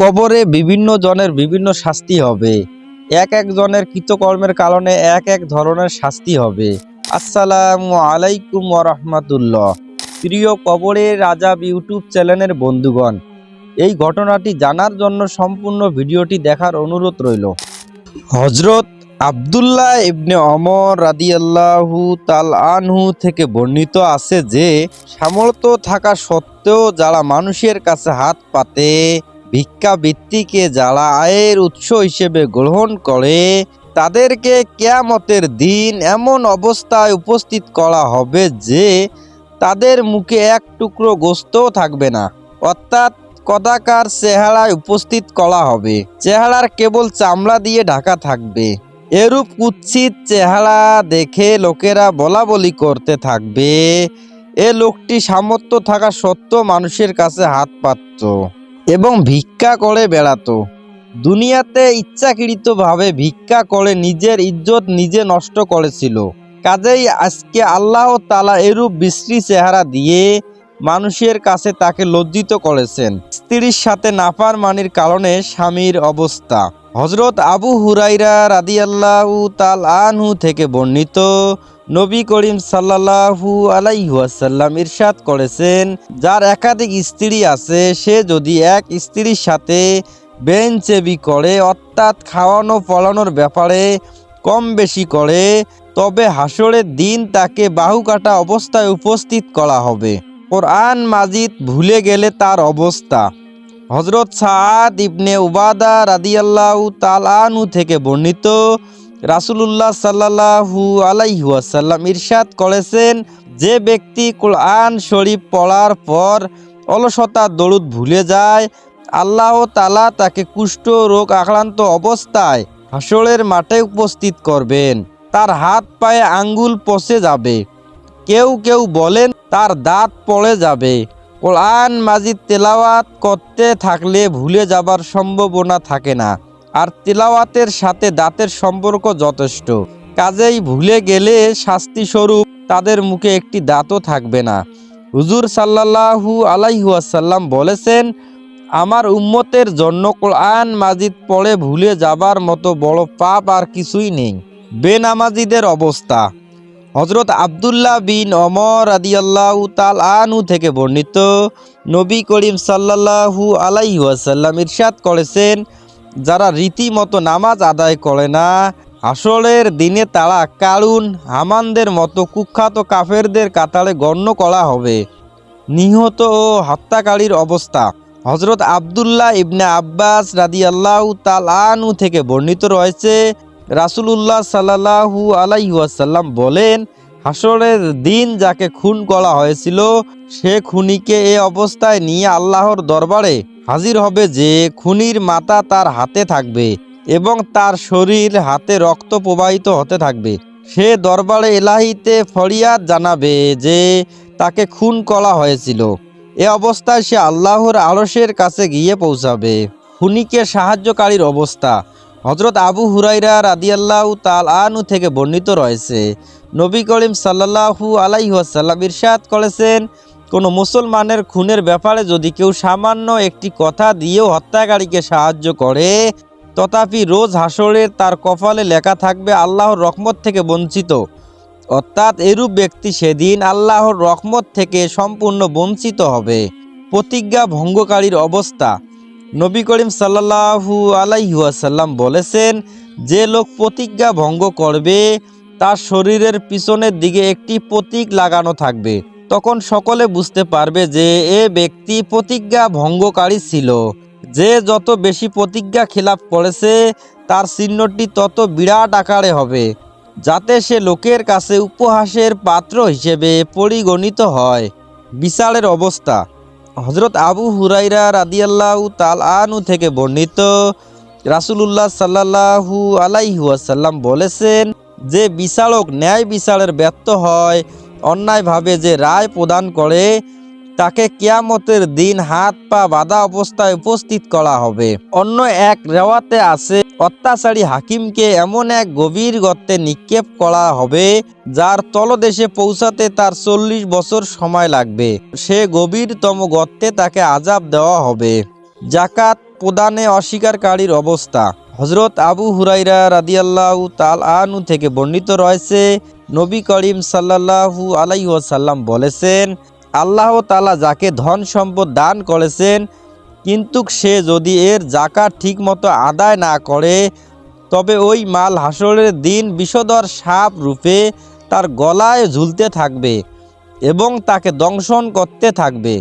কবরে বিভিন্ন জনের বিভিন্ন শাস্তি হবে। এক এক জনের কৃতকর্মের কারণে এক এক ধরনের শাস্তি হবে। আসসালামু আলাইকুম ওরহমাতুল্লাহ প্রিয় কবরের রাজা ইউটিউব চ্যানেলের বন্ধুগণ, এই ঘটনাটি জানার জন্য সম্পূর্ণ ভিডিওটি দেখার অনুরোধ রইল। হজরত আবদুল্লাহ ইবনে অমর রাদিয়াল্লাহু তাল আনহু থেকে বর্ণিত আছে যে, সামর্থ্য থাকা সত্ত্বেও যারা মানুষের কাছে হাত পাতে ভিক্ষাবৃত্তিকে যারা আয়ের উৎস হিসেবে গ্রহণ করে, তাদেরকে কেয়ামতের দিন এমন অবস্থায় উপস্থিত করা হবে যে তাদের মুখে এক টুকরো গোস্তও থাকবে না। অর্থাৎ কদাকার চেহারায় উপস্থিত করা হবে। চেহারার কেবল চামড়া দিয়ে ঢাকা থাকবে। এরূপ কুৎসিত চেহারা দেখে লোকেরা বলা বলি করতে থাকবে। এ লোকটি সামর্থ্য থাকা সত্ত্বেও মানুষের কাছে হাত পাতত। এবং ভিক্ষা করে বেড়াতো। দুনিয়াতে ইচ্ছাকৃতভাবে ভিক্ষা করে নিজের ইজ্জত নিজে নষ্ট করেছিল। কাজেই আজকে আল্লাহ তালা এরূপ বিশ্রী চেহারা দিয়ে মানুষের কাছে তাকে লজ্জিত করেছেন। স্ত্রীর সাথে নাফার মানির কারণে স্বামীর অবস্থা। হজরত আবু হুরাইরা রাদিয়াল্লাহু তাল আনহু থেকে বর্ণিত নবী করিম সাল্লাল্লাহু আলাইহাসাল্লাম ইরশাদ করেছেন, যার একাধিক স্ত্রী আছে, সে যদি এক স্ত্রীর সাথে বেঞ্চেবি করে, অর্থাৎ খাওয়ানো পড়ানোর ব্যাপারে কম বেশি করে, তবে হাসরের দিন তাকে বাহু কাটা অবস্থায় উপস্থিত করা হবে। কোরআন মাজিদ ভুলে গেলে তার অবস্থা। হজরত সাদ ইবনে উবাদা রাদিয়াল্লাহু তালানু থেকে বর্ণিত রাসূলুল্লাহ সাল্লাল্লাহু আলাইহাসাল্লাম ইরশাদ করেছেন, যে ব্যক্তি কোরআন শরীফ পড়ার পর অলসতা দরুদ ভুলে যায়, আল্লাহ তালা তাকে কুষ্ঠ রোগ আক্রান্ত অবস্থায় হাসরের মাঠে উপস্থিত করবেন। তার হাত পায়ে আঙ্গুল পচে যাবে। কেউ কেউ বলেন, তার দাঁত পড়ে যাবে। কোরআন মাজিদ তেলাওয়াত করতে থাকলে ভুলে যাবার সম্ভাবনা থাকে না। আর তেলাওয়াতের সাথে দাঁতের সম্পর্ক যথেষ্ট। কাজেই ভুলে গেলে শাস্তি স্বরূপ তাদের মুখে একটি দাঁতও থাকবে না। হুজুর সাল্লাল্লাহু আলাইহাসাল্লাম বলেছেন, আমার উম্মতের জন্য কোরআন মাজিদ পড়ে ভুলে যাবার মতো বড় পাপ আর কিছুই নেই। বেনামাজিদের অবস্থা। হজরত আবদুল্লাহ বিন অমর আদিয়াল্লাহু তাল আনু থেকে বর্ণিত নবী করিম সাল্লাল্লাহু আলাইহাসাল্লাম ইরশাদ করেছেন যারা রীতিমতো নামাজ আদায় করে না আসলের দিনে তারা কারুন হামানদের মতো কুখ্যাত কাফেরদের কাতারে গণ্য করা হবে। নিহত ও হত্যাকারীর অবস্থা। হজরত আবদুল্লাহ ইবনে আব্বাস রাদিয়াল্লাহু তাল আনু থেকে বর্ণিত রয়েছে, রাসূলুল্লাহ সাল্লাল্লাহু আলাইহাসাল্লাম বলেন হাসরের দিন যাকে খুন করা হয়েছিল, সে খুনিকে এ অবস্থায় নিয়ে আল্লাহর দরবারে হাজির হবে যে খুনির মাথা তার হাতে থাকবে এবং তার শরীর হাতে রক্ত প্রবাহিত হতে থাকবে। সে দরবারে এলাহিতে ফরিয়াদ জানাবে যে তাকে খুন করা হয়েছিল। এ অবস্থায় সে আল্লাহর আলসের কাছে গিয়ে পৌঁছাবে। খুনিকে সাহায্যকারীর অবস্থা। হজরত আবু হুরাইরা রাদিয়াল্লাহু তাল আনু থেকে বর্ণিত রয়েছে নবী করিম সাল্লাল্লাহু আলাইহাসাল্লাম ইরশাদ করেছেন, কোনো মুসলমানের খুনের ব্যাপারে যদি কেউ সামান্য একটি কথা দিয়েও হত্যাকারীকে সাহায্য করে, তথাপি রোজ হাসরের তার কপালে লেখা থাকবে, আল্লাহর রহমত থেকে বঞ্চিত। অর্থাৎ এরূপ ব্যক্তি সেদিন আল্লাহর রহমত থেকে সম্পূর্ণ বঞ্চিত হবে। প্রতিজ্ঞা ভঙ্গকারীর অবস্থা। নবী করিম সাল্লাহু আলাইহাসাল্লাম বলেছেন, যে লোক প্রতিজ্ঞা ভঙ্গ করবে তার শরীরের পিছনের দিকে একটি প্রতীক লাগানো থাকবে। তখন সকলে বুঝতে পারবে যে এ ব্যক্তি প্রতিজ্ঞা ভঙ্গকারী ছিল। যে যত বেশি প্রতিজ্ঞা খেলাপ করেছে, তার চিহ্নটি তত বিরাট আকারে হবে, যাতে সে লোকের কাছে উপহাসের পাত্র হিসেবে পরিগণিত হয়। বিচারের অবস্থা। হজরত আবু হুরাইরা রাদিয়াল্লাহু তাল আনু থেকে বর্ণিত, রাসূলুল্লাহ সাল্লাল্লাহু আলাইহাসাল্লাম বলেছেন যে বিচারক ন্যায় বিচারের ব্যর্থ হয়, অন্যায়ভাবে যে রায় প্রদান করে, তাকে কিয়ামতের দিন হাত পা বাঁধা অবস্থায় উপস্থিত করা হবে। অন্য এক রেওয়াতে আছে, অত্যাচারী হাকিমকে এমন এক গভীর গর্তে নিক্ষেপ করা হবে, যার তলদেশে পৌঁছাতে তার চল্লিশ বছর সময় লাগবে। সে গভীরতম গর্তে তাকে আজাব দেওয়া হবে। জাকাত প্রদানে অস্বীকারীর অবস্থা। হজরত আবু হুরাইরা রাদিয়াল্লাহু তাল আনু থেকে বর্ণিত রয়েছে, নবী করিম সাল্লাল্লাহু আলাইহি ওয়াসাল্লাম বলেছেন, আল্লাহ তালা যাকে ধন সম্পদ দান করেছেন, কিন্তু সে যদি এর জাকাত ঠিকমতো আদায় না করে, তবে ওই মাল হাসরের দিন বিষধর সাপ রূপে তার গলায় ঝুলতে থাকবে এবং তাকে দংশন করতে থাকবে।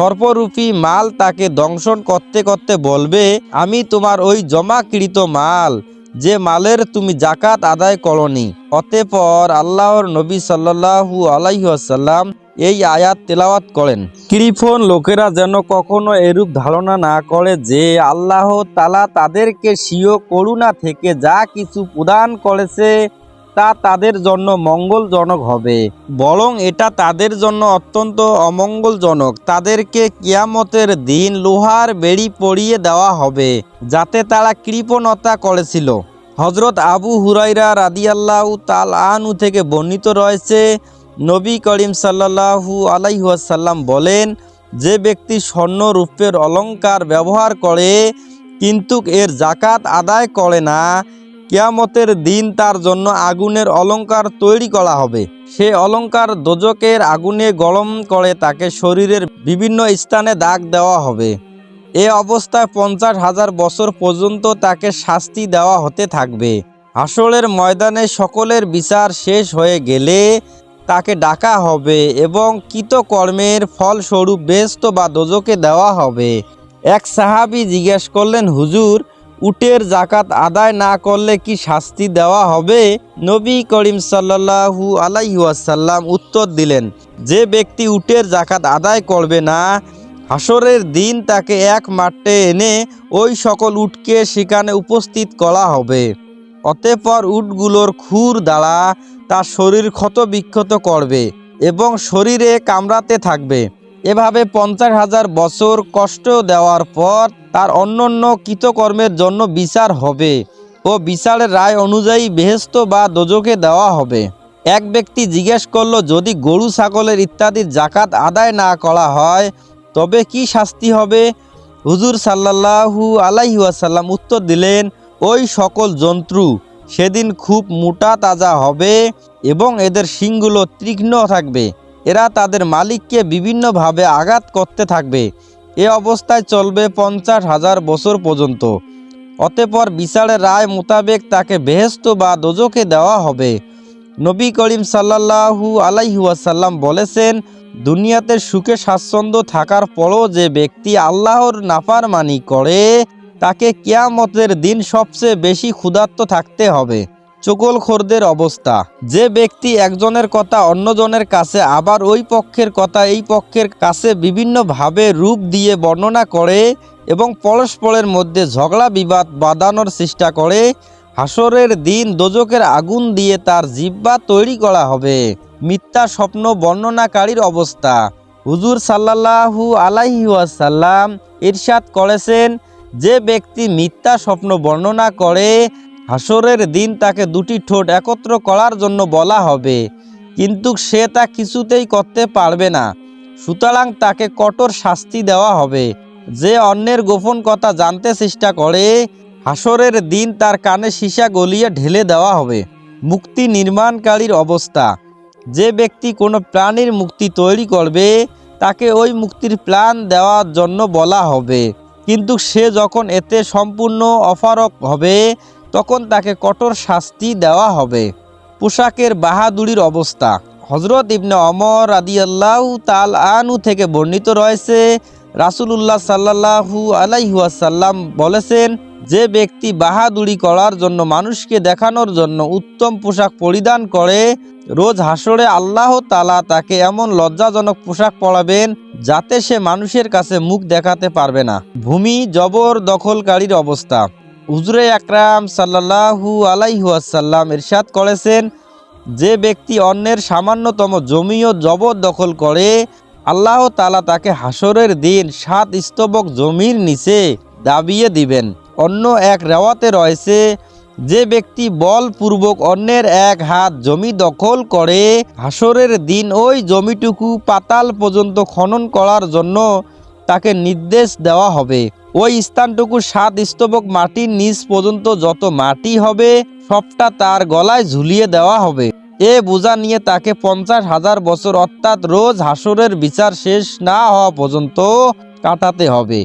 সর্পরূপী মাল তাকে দংশন করতে করতে বলবে, আমি তোমার ওই জমাকৃত মাল, যে মালের তুমি জাকাত আদায় করনি। অতঃপর আল্লাহর নবী সাল্লাল্লাহু আলাইহি আসাল্লাম এই আয়াত তেলাওয়াত করেন। কৃপণ লোকেরা যেন কখনো এরূপ ধারণা না করে যে আল্লাহ তালা তাদেরকে স্বীয় করুণা থেকে যা কিছু প্রদান করেছে তা তাদের জন্য মঙ্গলজনক হবে। বরং এটা তাদের জন্য অত্যন্ত অমঙ্গলজনক। তাদেরকে কিয়ামতের দিন লোহার বেড়ি পরিয়ে দেওয়া হবে, যাতে তারা কৃপণতা করেছিল। হজরত আবু হুরাইরা রাদিয়াল্লাহু তাল আনু থেকে বর্ণিত রয়েছে, নবী করিম সাল্লাল্লাহু আলাইহাসাল্লাম বলেন, যে ব্যক্তি স্বর্ণ রূপের অলঙ্কার ব্যবহার করে, কিন্তু এর জাকাত আদায় করে না কিয়ামতের দিন তার জন্য আগুনের অলঙ্কার তৈরি করা হবে। সে অলংকার দোজকের আগুনে গরম করে তাকে শরীরের বিভিন্ন স্থানে দাগ দেওয়া হবে। এ অবস্থায় পঞ্চাশ হাজার বছর পর্যন্ত তাকে শাস্তি দেওয়া হতে থাকবে। আসলের ময়দানে সকলের বিচার শেষ হয়ে গেলে তাকে ডাকা হবে এবং কৃতকর্মের ফলস্বরূপ বেস্ত বা দোজকে দেওয়া হবে। এক সাহাবি জিজ্ঞেস করলেন, হুজুর উটের জাকাত আদায় না করলে কি শাস্তি দেওয়া হবে? নবী করিম সাল্লাল্লাহু আলাইহাসাল্লাম উত্তর দিলেন, যে ব্যক্তি উটের জাকাত আদায় করবে না হাসরের দিন তাকে এক মাঠে এনে ওই সকল উটকে সেখানে উপস্থিত করা হবে। অতঃপর উটগুলোর খুর দ্বারা তার শরীর ক্ষত বিক্ষত করবে এবং শরীরে কামড়াতে থাকবে। এভাবে পঞ্চাশ হাজার বছর কষ্ট দেওয়ার পর তার অন্যান্য কৃতকর্মের জন্য বিচার হবে ও বিচারের রায় অনুযায়ী বেহেস্ত বা দোজকে দেওয়া হবে। এক ব্যক্তি জিজ্ঞেস করল, যদি গরু, ছাগলের ইত্যাদির জাকাত আদায় না করা হয়, তবে কি শাস্তি হবে? হুজুর সাল্লাল্লাহু আলাইহি ওয়াসাল্লাম উত্তর দিলেন, ওই সকল জন্তু সেদিন খুব মোটা তাজা হবে এবং এদের শিংগুলো তীক্ষ্ণ থাকবে। এরা তাদের মালিককে বিভিন্নভাবে আঘাত করতে থাকবে। এ অবস্থায় চলবে পঞ্চাশ হাজার বছর পর্যন্ত। অতঃপর বিচারের রায় মোতাবেক তাকে বেহেস্ত বা দোজকে দেওয়া হবে। নবী করিম সাল্লাল্লাহু আলাইহুয়াসাল্লাম বলেছেন, দুনিয়াতে সুখে স্বাচ্ছন্দ্য থাকার পরও যে ব্যক্তি আল্লাহর নাফারমানি করে, তাকে কিয়ামতের দিন সবচেয়ে বেশি ক্ষুধার্ত থাকতে হবে। চকলখোরদের অবস্থা। যে ব্যক্তি একজনের কথা অন্যজনের কাছে, আবার ওই পক্ষের কথা এই পক্ষের কাছে বিভিন্নভাবে রূপ দিয়ে বর্ণনা করে এবং পরস্পরের মধ্যে ঝগড়া বিবাদ বাঁধানোর চেষ্টা করে, হাসরের দিন দোজকের আগুন দিয়ে তার জিব্বা তৈরি করা হবে। মিথ্যা স্বপ্ন বর্ণনাকারীর অবস্থা। হুজুর সাল্লাল্লাহু আলাইহি ওয়াসাল্লাম ইরশাদ করেছেন, যে ব্যক্তি মিথ্যা স্বপ্ন বর্ণনা করে হাসরের দিন তাকে দুটি ঠোঁট একত্র করার জন্য বলা হবে। কিন্তু সে তা কিছুতেই করতে পারবে না। সুতরাং তাকে কঠোর শাস্তি দেওয়া হবে। যে অন্যের গোপন কথা জানতে চেষ্টা করে, হাসরের দিন তার কানে সীসা গলিয়ে ঢেলে দেওয়া হবে। মুক্তি নির্মাণকারীর অবস্থা। যে ব্যক্তি কোনো প্রাণীর মুক্তি তৈরি করবে, তাকে ওই মুক্তির প্ল্যান দেওয়ার জন্য বলা হবে। কিন্তু সে যখন এতে সম্পূর্ণ অফারক হবে তখন তাকে কঠোর শাস্তি দেওয়া হবে। পোশাকের বাহাদুরির অবস্থা। হজরত ইবনে অমর রাদিয়াল্লাহু তাল আনু থেকে বর্ণিত রয়েছে, রাসূলুল্লাহ সাল্লাল্লাহু আলাইহুয়াসাল্লাম বলেছেন, যে ব্যক্তি বাহাদুরি করার জন্য মানুষকে দেখানোর জন্য উত্তম পোশাক পরিধান করে, রোজ হাসরে আল্লাহ তালা তাকে এমন লজ্জাজনক পোশাক পরাবেন যাতে সে মানুষের কাছে মুখ দেখাতে পারবে না। ভূমি, জবর, দখলকারীর অবস্থা। হুজুরে আকরাম সাল্লাহু আলাইহুয়াসাল্লাম ইরশাদ করেছেন, যে ব্যক্তি অন্যের সামান্যতম জমিও জবর দখল করে, আল্লাহ তালা তাকে হাসরের দিন সাত স্তবক জমির নিচে দাবিয়ে দিবেন। অন্য এক রেওয়াতে রয়েছে, যে ব্যক্তি বলপূর্বক অন্যের এক হাত জমি দখল করে হাসরের দিন ওই জমিটুকু পাতাল পর্যন্ত খনন করার জন্য তাকে নির্দেশ দেওয়া হবে। ওই স্থানটুকু সাত স্তবক মাটির নিচ পর্যন্ত যত মাটি হবে, সবটা তার গলায় ঝুলিয়ে দেওয়া হবে। এ বোঝা নিয়ে তাকে পঞ্চাশ হাজার বছর অর্থাৎ রোজ হাসরের বিচার শেষ না হওয়া পর্যন্ত কাটাতে হবে।